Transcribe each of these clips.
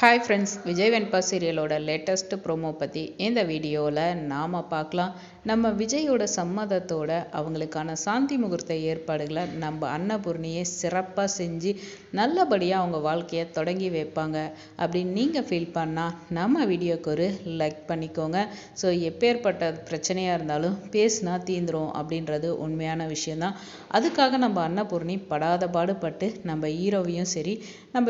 Hi friends Vijay Venba சீரியலோட latest promo பற்றி இந்த வீடியோவில் நாம் பார்க்கலாம். நம்ம விஜயோட சம்மதத்தோட அவங்களுக்கான சாந்தி முகூர்த்த ஏற்பாடுகளை நம்ம அன்னபூர்ணியை சிறப்பாக செஞ்சு நல்லபடியாக அவங்க வாழ்க்கையை தொடங்கி வைப்பாங்க. அப்படின்னு நீங்கள் ஃபீல் பண்ணால் நம்ம வீடியோக்கு ஒரு லைக் பண்ணிக்கோங்க. ஸோ எப்பேற்பட்ட பிரச்சனையாக இருந்தாலும் பேசினா தீந்துரும் அப்படின்றது உண்மையான விஷயந்தான் அதுக்காக நம்ம அன்னபூர்ணி படாத பாடுபட்டு நம்ம ஹீரோவையும் சரி நம்ம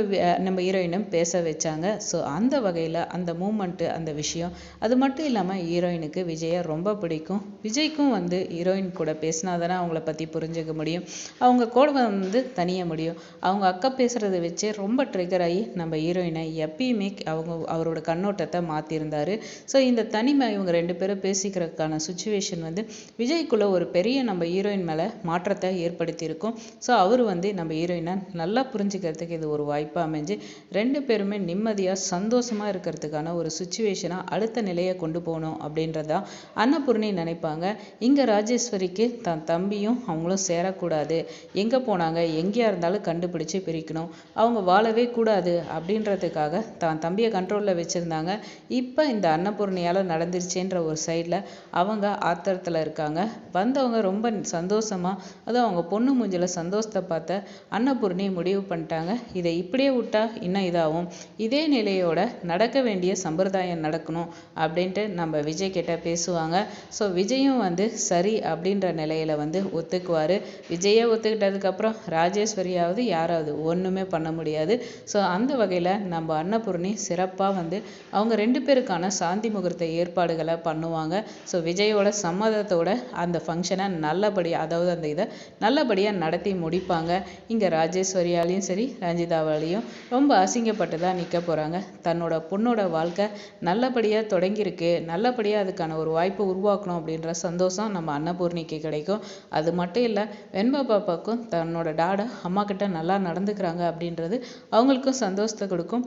நம்ம ஹீரோயினும் பேச வச்சாங்க. ஸோ அந்த வகையில் அந்த மூமெண்ட்டு அந்த விஷயம். அது மட்டும் இல்லாமல் ஹீரோயினுக்கு விஜயை ரொம்ப பிடிக்கும். விஜய்க்கும் வந்து ஹீரோயின் கூட பேசினா தானே அவங்கள பற்றி புரிஞ்சுக்க முடியும். அவங்க கூட வந்து தனிய முடியும். அவங்க அக்கா பேசுகிறத வச்சே ரொம்ப ட்ரிகர் ஆகி நம்ம ஹீரோயினை எப்பயுமே அவங்க அவரோட கண்ணோட்டத்தை மாற்றியிருந்தார் ஸோ இந்த தனிமை இவங்க ரெண்டு பேரும் பேசிக்கிறதுக்கான சுச்சுவேஷன் வந்து விஜய்க்குள்ளே ஒரு பெரிய நம்ம ஹீரோயின் மேலே மாற்றத்தை ஏற்படுத்தியிருக்கும். ஸோ அவர் வந்து நம்ம ஹீரோயினை நல்லா புரிஞ்சுக்கிறதுக்கு இது ஒரு வாய்ப்பாக அமைஞ்சு ரெண்டு பேருமே நிம்மதியாக சந்தோஷமாக இருக்கிறதுக்கான ஒரு சுச்சுவேஷனாக அடுத்த நிலையை கொண்டு போகணும் அப்படின்றதா அன்னபூர்ணி நினைப்பாங்க. இங்கே ராஜேஸ்வரிக்கு தன் தம்பியும் அவங்களும் சேரக்கூடாது. எங்கே போனாங்க எங்கேயா இருந்தாலும் கண்டுபிடிச்சு பிரிக்கணும். அவங்க வாழவே கூடாது அப்படின்றதுக்காக தான் தம்பியை கண்ட்ரோலில் வச்சுருந்தாங்க. இப்போ இந்த அன்னபூர்ணியால் நடந்துருச்சுன்ற ஒரு சைடில் அவங்க ஆத்திரத்தில் இருக்காங்க. வந்தவங்க ரொம்ப சந்தோஷமாக அதுவும் அவங்க பொண்ணு மூஞ்சில் சந்தோஷத்தை பார்த்த அன்னபூர்ணி முடிவு பண்ணிட்டாங்க. இதை இப்படியே விட்டா இன்னும் இதாகும். இதே நிலையோட நடக்க வேண்டிய சம்பிரதாயம் நடக்கணும் அப்படின்ட்டு நம்ம விஜய் கிட்ட பேசுவாங்க. ஸோ விஜயும் வந்து சரி அப்படின்ற நிலையில் வந்து ஒத்துக்குவார். விஜயை ஒத்துக்கிட்டதுக்கப்புறம் ராஜேஸ்வரியாவது யாராவது ஒன்றுமே பண்ண முடியாது. ஸோ அந்த வகையில் நம்ம அன்னபூர்ணி சிறப்பாக வந்து அவங்க ரெண்டு பேருக்கான சாந்தி முகூர்த்த ஏற்பாடுகளை பண்ணுவாங்க. ஸோ விஜயோட சம்மதத்தோட அந்த ஃபங்க்ஷனை நல்லபடியாக அதாவது அந்த இதை நல்லபடியாக நடத்தி முடிப்பாங்க. இங்கே ராஜேஸ்வரியாலையும் சரி ரஞ்சிதாவாலையும் ரொம்ப அசிங்கப்பட்டு தான் நிற்க போகிறாங்க தன்னோட பொண்ணோட வாழ்க்கை நல்லபடியாக தொடங்கியிருக்கு. நல்லபடியாக அதுக்கான ஒரு வாய்ப்பை உருவாக்கணும் அப்படின்ற சந்தோஷம் நம்ம அன்னபூர்ணிக்கு கிடைக்கும். அது மட்டும் இல்லை வெண்பா பாப்பாவுக்கும் தன்னோட டாடா அம்மா கிட்ட நல்லா நடந்துக்கிறாங்க அப்படின்றது அவங்களுக்கும் சந்தோஷத்தை கொடுக்கும்.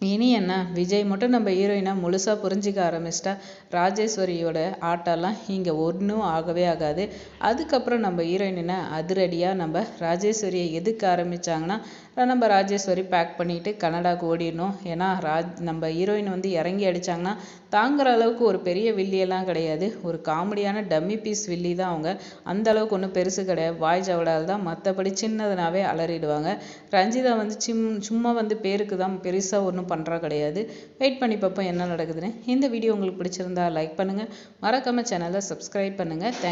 இனி என்ன? விஜய் மட்டும் நம்ம ஹீரோயினை முழுசாக புரிஞ்சிக்க ஆரம்பிச்சிட்டா ராஜேஸ்வரியோட ஆட்டெல்லாம் இங்கே ஒன்றும் ஆகவே ஆகாது. அதுக்கப்புறம் நம்ம ஹீரோயினை அதிரடியாக நம்ம ராஜேஸ்வரியை எதுக்க ஆரம்பித்தாங்கன்னா நம்ம ராஜேஸ்வரி பேக் பண்ணிட்டு கனடாவுக்கு ஓடிடணும். ஏன்னா ராஜ் நம்ம ஹீரோயின் வந்து இறங்கி அடித்தாங்கன்னா தாங்குற அளவுக்கு ஒரு பெரிய வில்லியெல்லாம் கிடையாது. ஒரு காமெடியான டம்மி பீஸ் வில்லி தான் அவங்க. அந்த அளவுக்கு ஒன்றும் பெருசு கிடையாது. வாய் ஜவடால் தான் மற்றபடி சின்னதுனாவே அலறிடுவாங்க. ரஞ்சிதா வந்து சிம் சும்மா வந்து பேருக்கு தான் பெருசாக ஒன்றும் பண்ணுறா கிடையாது. வெயிட் பண்ணி பார்ப்போம் என்ன நடக்குதுன்னு. இந்த வீடியோ உங்களுக்கு பிடிச்சிருந்தா லைக் பண்ணுங்கள் மறக்காமல் சேனலை சப்ஸ்கிரைப் பண்ணுங்கள் தேங்க்ஸ்